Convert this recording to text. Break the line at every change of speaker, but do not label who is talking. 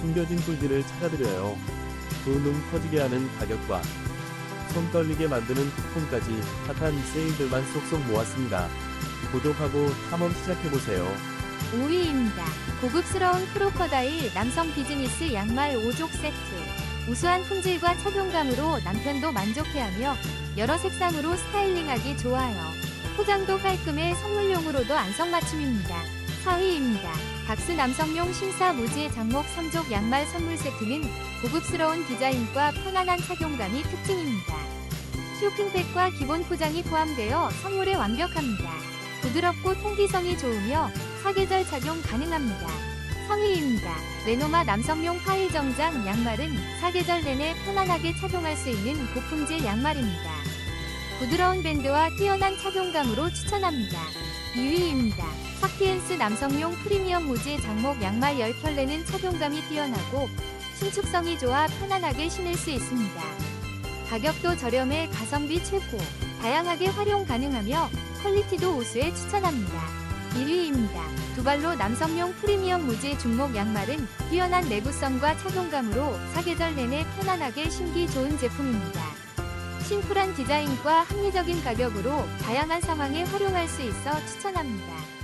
숨겨진 꿀들을 찾아드려요. 두눈 커지게 하는 가격과 손 떨리게 만드는 쿠폰까지 핫한 세일들만 쏙쏙 모았습니다. 구독하고 탐험 시작해보세요.
5위입니다. 고급스러운 크로커다일 남성 비즈니스 양말 5족 세트. 우수한 품질과 착용감으로 남편도 만족해하며 여러 색상으로 스타일링하기 좋아요. 포장도 깔끔해 선물용으로도 안성맞춤입니다. 4위입니다. 박스 남성용 심사 무지 장목 3족 양말 선물 세트는 고급스러운 디자인과 편안한 착용감이 특징입니다. 쇼핑백과 기본 포장이 포함되어 선물에 완벽합니다. 부드럽고 통기성이 좋으며 사계절 착용 가능합니다. 상위입니다. 레노마 남성용 파일 정장 양말은 사계절 내내 편안하게 착용할 수 있는 고품질 양말입니다. 부드러운 밴드와 뛰어난 착용감으로 추천합니다. 2위입니다. 사피엔스 남성용 프리미엄 무지 장목 양말 10켤레는 착용감이 뛰어나고 신축성이 좋아 편안하게 신을 수 있습니다. 가격도 저렴해 가성비 최고, 다양하게 활용 가능하며 퀄리티도 우수해 추천합니다. 1위입니다. 두 발로 남성용 프리미엄 무지 중목 양말은 뛰어난 내구성과 착용감으로 사계절 내내 편안하게 신기 좋은 제품입니다. 심플한 디자인과 합리적인 가격으로 다양한 상황에 활용할 수 있어 추천합니다.